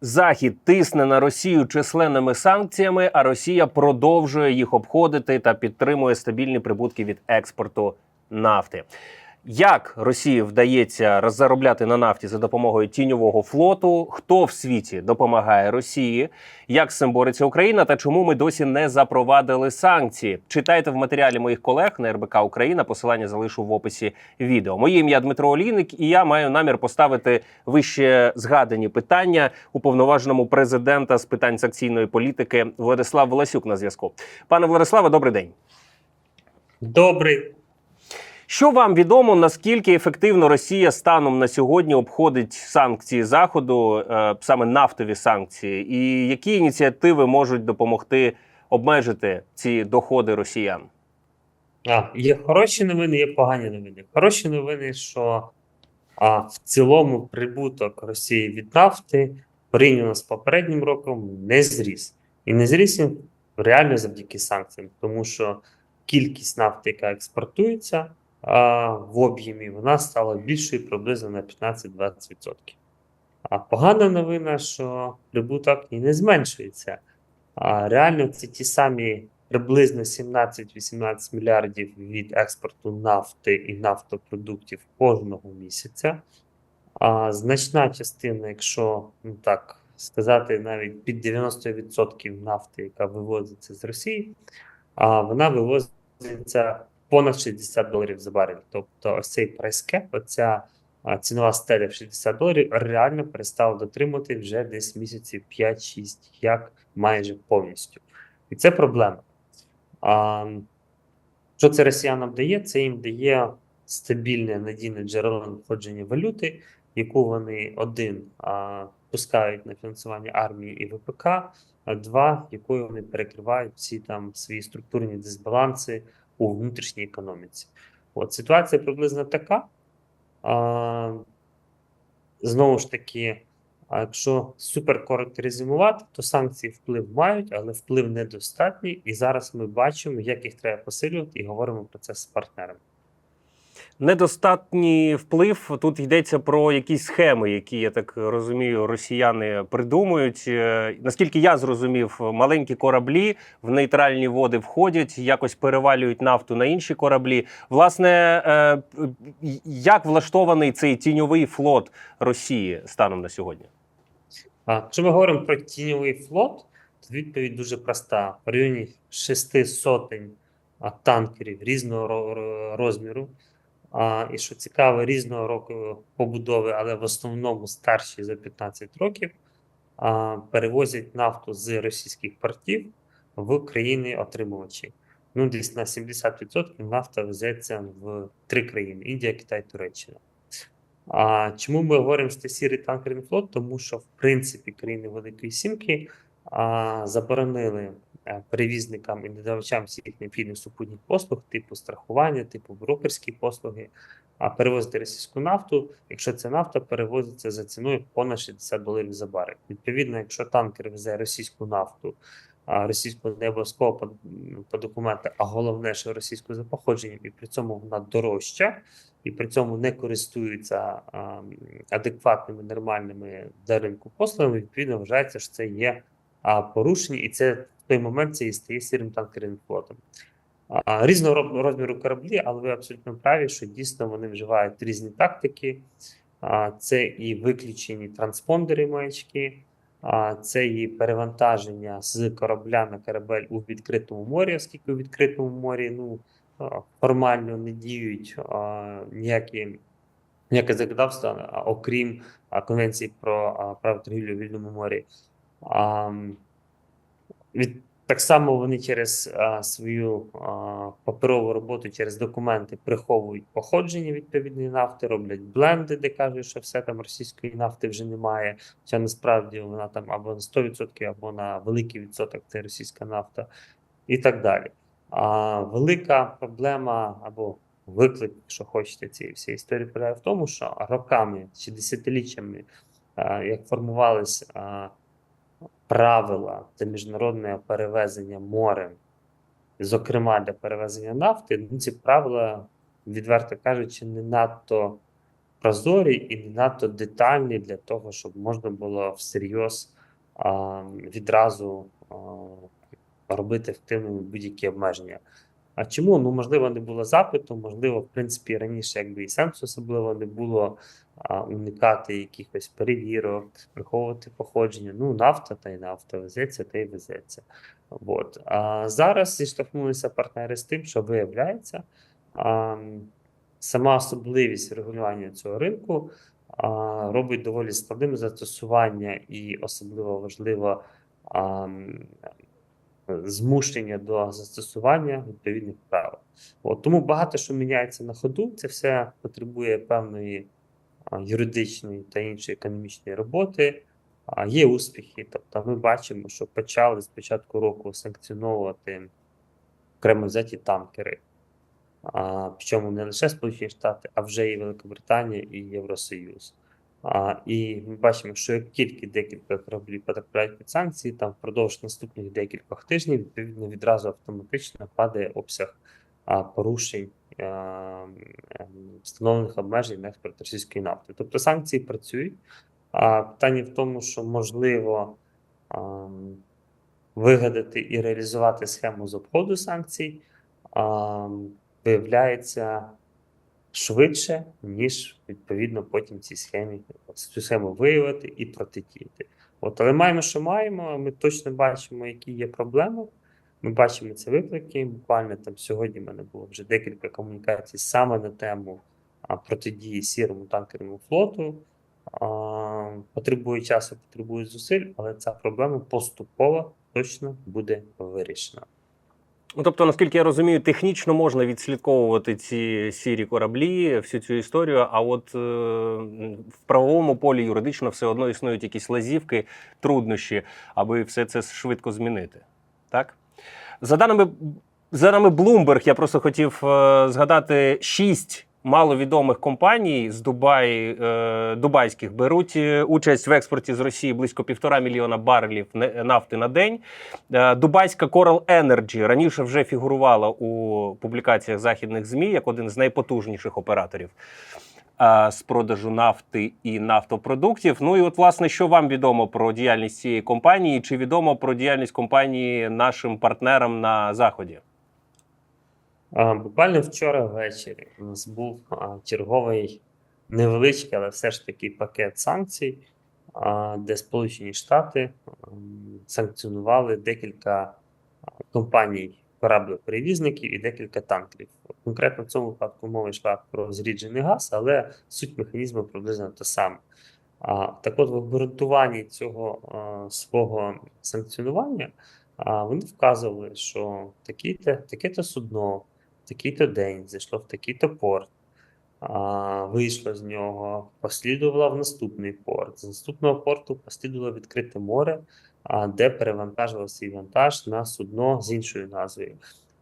Захід тисне на Росію численними санкціями, а Росія продовжує їх обходити та підтримує стабільні прибутки від експорту нафти. Як Росії вдається заробляти на нафті за допомогою тіньового флоту? Хто в світі допомагає Росії? Як з цим бореться Україна? Та чому ми досі не запровадили санкції? Читайте в матеріалі моїх колег на РБК Україна. Посилання залишу в описі відео. Моє ім'я Дмитро Олійник, і я маю намір поставити вище згадані питання уповноваженому президента з питань санкційної політики Владислав Волосюк на зв'язку. Пане Владиславе, добрий день. Добрий. Що вам відомо, наскільки ефективно Росія станом на сьогодні обходить санкції Заходу, е, саме нафтові санкції, і які ініціативи можуть допомогти обмежити ці доходи росіян? А, є хороші новини, є погані новини. Хороші новини, що а, в цілому прибуток Росії від нафти порівняно з попереднім роком не зріс. І не зріс він реально завдяки санкціям, тому що кількість нафти, яка експортується а, в об'ємі, вона стала більшою приблизно на 15-20%. А погана новина, що прибуток і не зменшується. А реально це ті самі приблизно 17-18 мільярдів від експорту нафти і нафтопродуктів кожного місяця. А значна частина, якщо ну так сказати, навіть під 90% нафти, яка вивозиться з Росії, а вона вивозиться понад 60 доларів за барель. Тобто, ось цей прайскеп, оця цінова стеля в 60 доларів, реально перестала дотримати вже десь місяців 5-6, як майже повністю. І це проблема. А, що це росіянам дає? Це їм дає стабільне надійне джерело надходження валюти, яку вони один а, пускають на фінансування армії і ВПК, а два, якою вони перекривають всі там свої структурні дисбаланси у внутрішній економіці. От ситуація приблизно така. А, знову ж таки, якщо супер коротко резюмувати, то санкції вплив мають, але вплив недостатній. І зараз ми бачимо, як їх треба посилювати, і говоримо про це з партнерами. Недостатній вплив тут йдеться про якісь схеми, які я так розумію, росіяни придумують. Е, Наскільки я зрозумів, маленькі кораблі в нейтральні води входять, якось перевалюють нафту на інші кораблі. Власне, е, як влаштований цей тіньовий флот Росії станом на сьогодні? Якщо ми говоримо про тіньовий флот, то відповідь дуже проста: в районі шести сотень танкерів різного ро- ро- розміру. І що цікаво, різного року побудови, але в основному старші за 15 років, перевозять нафту з російських портів в країни-отримувачі. Ну, десь на 70% нафта везеться в три країни: Індія, Китай, Туреччина. А чому ми говоримо що це сірий танкерний флот? Тому що, в принципі, країни Великої Сімки а, заборонили перевізникам і надавачам всіх необхідних супутніх послуг, типу страхування, типу брокерські послуги, а перевозити російську нафту, якщо ця нафта перевозиться за ціною понад 60 доларів за барель. Відповідно, якщо танкер везе російську нафту, російську не обов'язково по, по документах, а головне, що російську за походженням, і при цьому вона дорожча, і при цьому не користуються а, адекватними нормальними для ринку послугами, відповідно вважається, що це є а, порушення, і це той момент це і стає сірим танкерним флотом. Різного розміру кораблі, але ви абсолютно праві, що дійсно вони вживають різні тактики. Це і виключені транспондери маячки, це і перевантаження з корабля на корабель у відкритому морі, оскільки у відкритому морі ну, формально не діють ніякі, ніяке законодавство, окрім Конвенції про право торгівлі у вільному морі. Від, так само вони через а, свою а, паперову роботу, через документи приховують походження відповідної нафти, роблять бленди, де кажуть, що все там російської нафти вже немає. Хоча насправді вона там або на 100%, або на великий відсоток це російська нафта, і так далі. А велика проблема або виклик, якщо хочете, цієї всієї історії полягає в тому, що роками чи десятиліттями, як формувались а, правила для міжнародного перевезення морем, зокрема для перевезення нафти, ну, ці правила, відверто кажучи, не надто прозорі і не надто детальні для того, щоб можна було всерйоз а, відразу а, робити ефективними будь-які обмеження. А чому? Ну, можливо, не було запиту, можливо, в принципі, раніше якби і сенсу особливо не було а, уникати якихось перевірок, враховувати походження. Ну, нафта та й нафта везеться, та й везеться. От. А зараз зіштовхнулися партнери з тим, що виявляється, а, сама особливість регулювання цього ринку а, робить доволі складним застосування і особливо важливо змушення до застосування відповідних правил. От, тому багато що міняється на ходу. Це все потребує певної юридичної та іншої економічної роботи. А, є успіхи. Тобто, ми бачимо, що почали з початку року санкціонувати окремо взяті танкери. А, причому не лише Сполучені Штати, а вже і Великобританія і Євросоюз. А, і ми бачимо, що як тільки декілька кораблів потрапляють під санкції, там впродовж наступних декількох тижнів відповідно відразу автоматично падає обсяг а, порушень а, ем, встановлених обмежень на експорт російської нафти. Тобто санкції працюють. А питання в тому, що можливо ам, вигадати і реалізувати схему з обходу санкцій, ам, виявляється швидше, ніж відповідно потім цій схемі цю схему виявити і протидіяти. От, але маємо, що маємо. Ми точно бачимо, які є проблеми. Ми бачимо ці виклики. Буквально там сьогодні в мене було вже декілька комунікацій саме на тему протидії сірому танкерному флоту. Потребує часу, потребує зусиль, але ця проблема поступово точно буде вирішена. Ну, тобто, наскільки я розумію, технічно можна відслідковувати ці сірі кораблі, всю цю історію. А от е, в правовому полі юридично все одно існують якісь лазівки, труднощі, аби все це швидко змінити. Так? За даними, за даними Bloomberg, я просто хотів е, згадати шість маловідомих компаній з Дубай, е, дубайських беруть е, участь в експорті з Росії близько півтора мільйона барелів нафти на день. Е, Дубайська Coral Energy раніше вже фігурувала у публікаціях західних ЗМІ як один з найпотужніших операторів е, з продажу нафти і нафтопродуктів. Ну і от, власне, що вам відомо про діяльність цієї компанії? Чи відомо про діяльність компанії нашим партнерам на заході? Буквально вчора ввечері у нас був черговий невеличкий, але все ж таки пакет санкцій, де Сполучені Штати санкціонували декілька компаній кораблеперевізників і декілька танкерів. Конкретно в цьому випадку мова йшла про зріджений газ, але суть механізму приблизно та сама. Так от в обґрунтуванні цього свого санкціонування вони вказували, що таке-то судно такий-то день, зайшло в такий-то порт, а, вийшло з нього, послідувала в наступний порт. З наступного порту послідувало відкрите море, а, де перевантажував свій вантаж на судно з іншою назвою.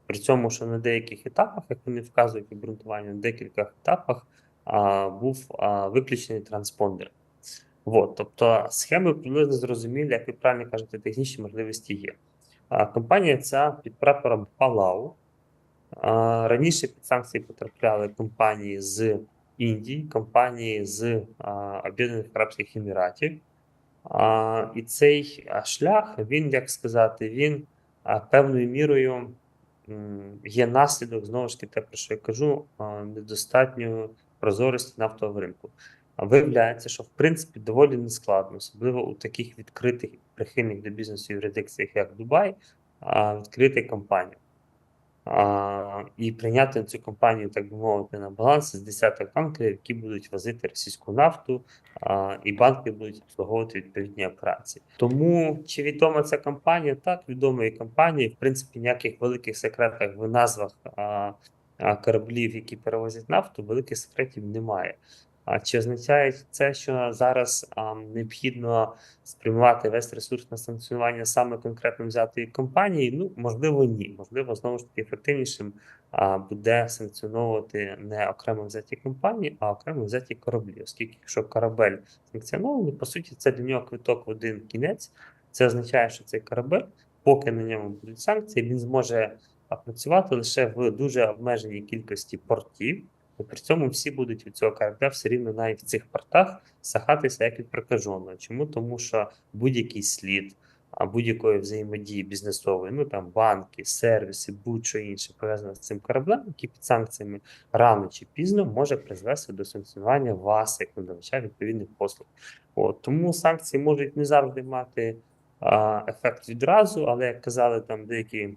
При цьому, що на деяких етапах, як вони вказують в обґрунтуванні, на декількох етапах а, був а, виключений транспондер. Вот, тобто схеми приблизно зрозумілі, як ви правильно кажете, технічні можливості є. А, компанія ця під прапором Палау. Раніше під санкції потрапляли компанії з Індії, компанії з Об'єднаних Арабських Еміратів. І цей шлях, він, як сказати, він певною мірою є наслідок, знову ж таки, те, про що я кажу, недостатньої прозорості нафтового ринку. Виявляється, що в принципі доволі нескладно, особливо у таких відкритих прихильних до бізнесу юрисдикціях, як Дубай, відкрити компанію. А, і прийняти цю компанію, так би мовити, на баланс з десяток танкерів, які будуть возити російську нафту, а, і банки будуть обслуговувати відповідні операції. Тому чи відома ця компанія? Так, відома і компанія. В принципі, ніяких великих секретах в назвах а, кораблів, які перевозять нафту, великих секретів немає. А чи означає це, що зараз а, необхідно спрямувати весь ресурс на санкціонування саме конкретно взятої компанії? Ну, можливо, ні. Можливо, знову ж таки ефективнішим а, буде санкціоновувати не окремо взяті компанії, а окремо взяті кораблі. Оскільки, якщо корабель санкціонований, по суті, це для нього квиток в один кінець. Це означає, що цей корабель, поки на ньому будуть санкції, він зможе працювати лише в дуже обмеженій кількості портів. І при цьому всі будуть від цього корабля все рівно навіть в цих портах сахатися як від прокаженого. Чому? Тому що будь-який слід, будь-якої взаємодії бізнесової, ну там банки, сервіси, будь-що інше пов'язане з цим кораблем, які під санкціями рано чи пізно може призвести до санкціонування вас як надавача відповідних послуг. От, тому санкції можуть не завжди мати а, ефект відразу, але як казали там деякі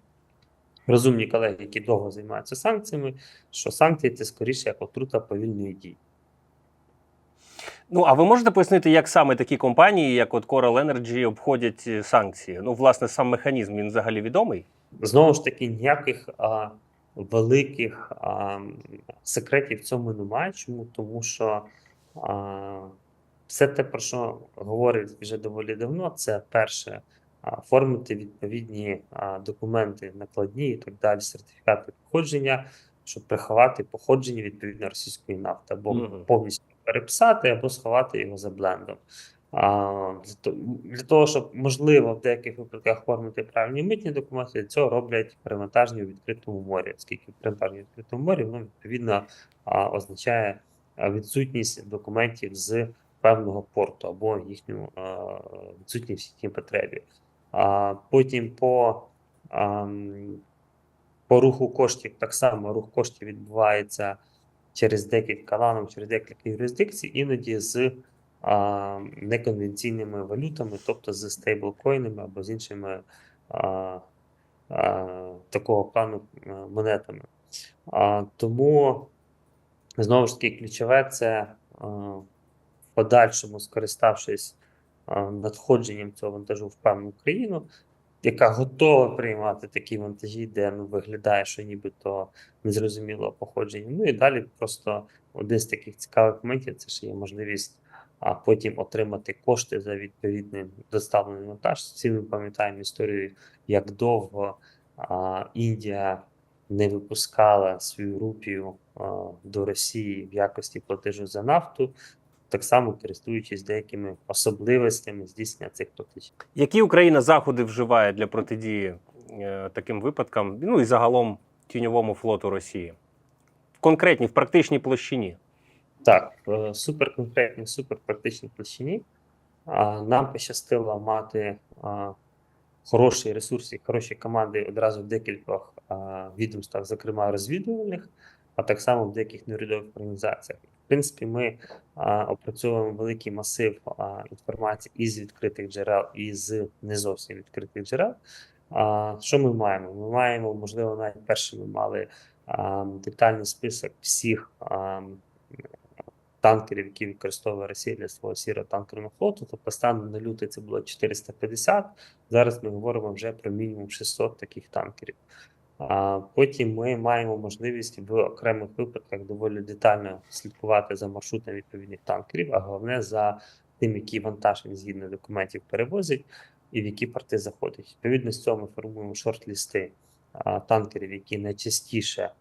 розумні колеги, які довго займаються санкціями, що санкції це скоріше як отрута повільної дії. Ну а ви можете пояснити, як саме такі компанії, як от Coral Energy, обходять е, санкції? Ну, власне, сам механізм він взагалі відомий. Знову ж таки, ніяких а, великих а, секретів в цьому немає. Чому? Тому що а, все те, про що говорять вже доволі давно, це перше оформити відповідні документи, накладні і так далі, сертифікати походження, щоб приховати походження відповідно російської нафти, або Мгм. повністю переписати, або сховати його за блендом. А, для, того, щоб можливо в деяких випадках оформити правильні митні документи, для цього роблять перевантаження у відкритому морі, оскільки перевантаження у відкритому морі воно відповідно а, означає відсутність документів з певного порту або їхню відсутність в їхній потребі. Потім по, по руху коштів так само рух коштів відбувається через декілька ланок, через декілька юрисдикцій, іноді з неконвенційними валютами, тобто з стейблкоїнами або з іншими такого плану монетами. А, тому знову ж таки ключове це а, в подальшому, скориставшись надходженням цього вантажу в певну країну, яка готова приймати такі вантажі, де ну, виглядає, що нібито незрозумілого походження. Ну і далі просто один з таких цікавих моментів це ще є можливість а потім отримати кошти за відповідний доставлений вантаж. Всі ми пам'ятаємо історію, як довго а, Індія не випускала свою рупію а, до Росії в якості платежу за нафту, так само користуючись деякими особливостями здійснення цих платежів. Які Україна заходи вживає для протидії е, таким випадкам, ну і загалом тіньовому флоту Росії? В конкретній, в практичній площині. Так, в суперконкретній, суперпрактичній площині нам пощастило мати а, хороший ресурс і хороші команди одразу в декількох відомствах, зокрема розвідувальних, а так само в деяких неурядових організаціях. Принципі, ми а, опрацьовуємо великий масив а, інформації із відкритих джерел і з не зовсім відкритих джерел. А, що ми маємо? Ми маємо, можливо, навіть перше ми мали а, детальний список всіх. А, танкерів, які використовує Росія для свого сірого танкерного флоту. Тобто станом на лютий це було 450. Зараз ми говоримо вже про мінімум 600 таких танкерів. Потім ми маємо можливість в окремих випадках доволі детально слідкувати за маршрутом відповідних танкерів, а головне за тим, який вантаж він згідно документів перевозить і в які порти заходить. Відповідно з цього ми формуємо шорт-лісти танкерів, які найчастіше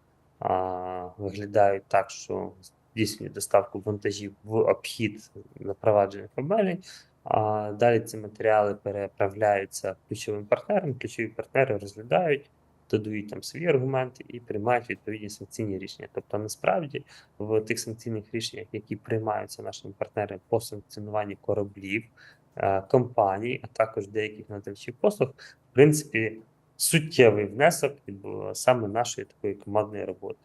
виглядають так, що здійснюють доставку вантажів в обхід запроваджених обмежень. А далі ці матеріали переправляються ключовим партнерам. Ключові партнери розглядають, додають там свої аргументи і приймають відповідні санкційні рішення. Тобто, насправді, в тих санкційних рішеннях, які приймаються нашими партнерами по санкціонуванню кораблів, е, компаній, а також деяких надавачів послуг, в принципі, суттєвий внесок саме нашої такої командної роботи.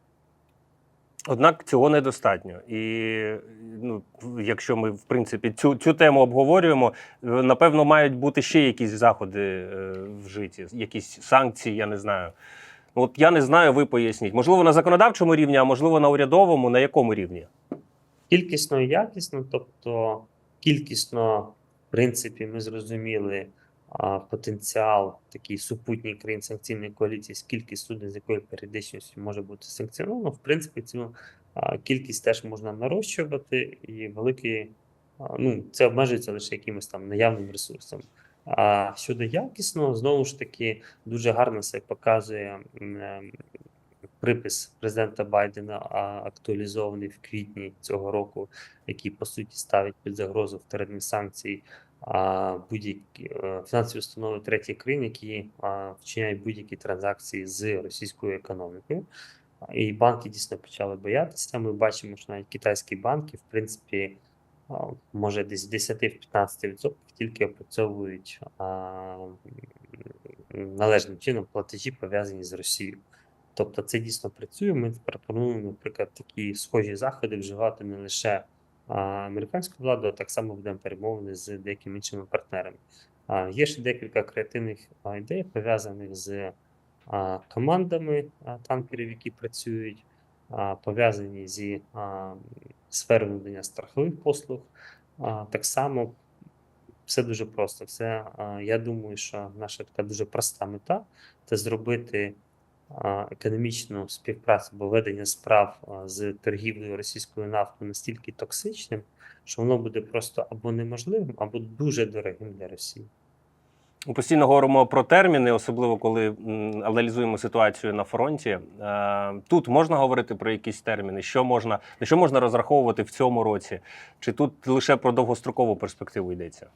Однак цього недостатньо. І ну, якщо ми, в принципі, цю, цю тему обговорюємо, е, напевно, мають бути ще якісь заходи е, вжиті, якісь санкції, я не знаю. От я не знаю, ви поясніть. Можливо, на законодавчому рівні, а можливо, на урядовому, на якому рівні? Кількісно і якісно, тобто кількісно, в принципі, ми зрозуміли потенціал такий супутній країн санкційної коаліції, скільки суден з якою періодичністю може бути санкціоновано. В принципі, цю кількість теж можна нарощувати, і великий, а, ну, це обмежується лише якимось там наявним ресурсом. А щодо якісного, знову ж таки, дуже гарно себе показує ем, припис президента Байдена, актуалізований в квітні цього року, який по суті ставить під загрозу вторинні санкції будь-які е, фінансові установи третіх країн, які вчиняють будь-які транзакції з російською економікою. І банки дійсно почали боятися. Ми бачимо, що навіть китайські банки, в принципі, може десь 10-15% тільки опрацьовують належним чином платежі пов'язані з Росією. Тобто це дійсно працює. Ми пропонуємо, наприклад, такі схожі заходи вживати не лише а, американську владу, так само ведемо перемовини з деякими іншими партнерами. Є ще декілька креативних ідей, пов'язаних з командами танкерів, які працюють, пов'язані зі сферою надання страхових послуг. Так само все дуже просто. А, я думаю, що наша така дуже проста мета це зробити економічну співпрацю або ведення справ з торгівлею російською нафтою настільки токсичним, що воно буде просто або неможливим, або дуже дорогим для Росії. Ми постійно говоримо про терміни, особливо коли аналізуємо ситуацію на фронті. Е, Тут можна говорити про якісь терміни, що можна на що можна розраховувати в цьому році, чи тут лише про довгострокову перспективу йдеться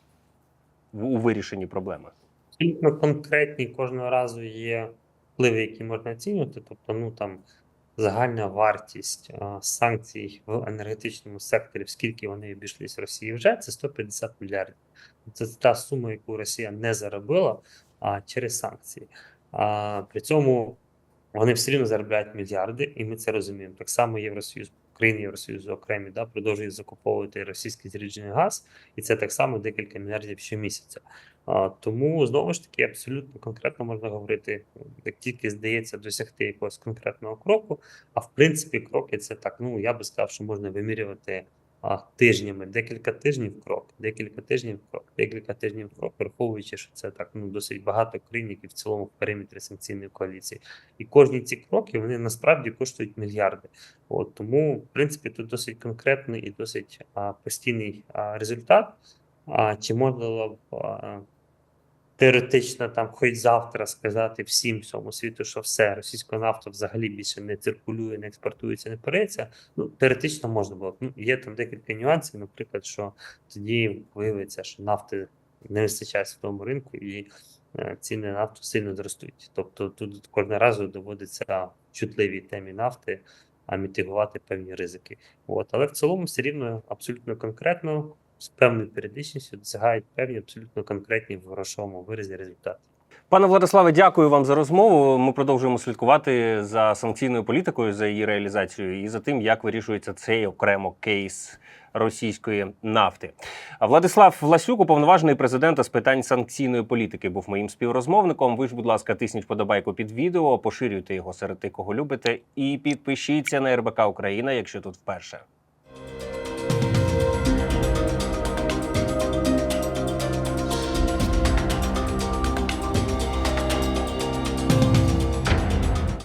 у вирішенні проблеми? Абсолютно конкретні кожного разу є впливи, які можна оцінювати. Тобто, ну там загальна вартість а, санкцій в енергетичному секторі, скільки вони обійшлись Росії вже, це 150 мільярдів. Це та сума, яку Росія не заробила а, через санкції. А, при цьому вони все рівно заробляють мільярди, і ми це розуміємо. Так само Євросоюз, країни Євросоюзу окремі да, продовжують закуповувати російський зріджений газ, і це так само декілька мільярдів щомісяця. А, тому знову ж таки абсолютно конкретно можна говорити, як тільки здається досягти якогось конкретного кроку. А в принципі, кроки це так. Ну я би сказав, що можна вимірювати а, тижнями, декілька тижнів крок, декілька тижнів крок, декілька тижнів крок, враховуючи, що це так ну досить багато країн, які в цілому в периметрі санкційної коаліції. І кожні ці кроки вони насправді коштують мільярди. От тому, в принципі, тут досить конкретний і досить а, постійний а, результат. А чи можна теоретично там хоч завтра сказати всім всьому світу, що все, російська нафта взагалі більше не циркулює, не експортується, не переться? Ну, теоретично можна було. Ну, є там декілька нюансів, наприклад, що тоді виявиться, що нафти не вистачає світовому ринку і е, ціни нафту сильно зростуть. Тобто тут кожного разу доводиться чутливій темі нафти а мітигувати певні ризики. От, але в цілому все рівно абсолютно конкретно, з певною періодичністю досягають певні абсолютно конкретні в грошовому виразі результати. Пане Владиславе, дякую вам за розмову. Ми продовжуємо слідкувати за санкційною політикою, за її реалізацією і за тим, як вирішується цей окремо кейс російської нафти. Владислав Власюк, уповноважений президента з питань санкційної політики, був моїм співрозмовником. Ви ж, будь ласка, тисніть подобайку під відео, поширюйте його серед тих, кого любите, і підпишіться на РБК Україна, якщо тут вперше.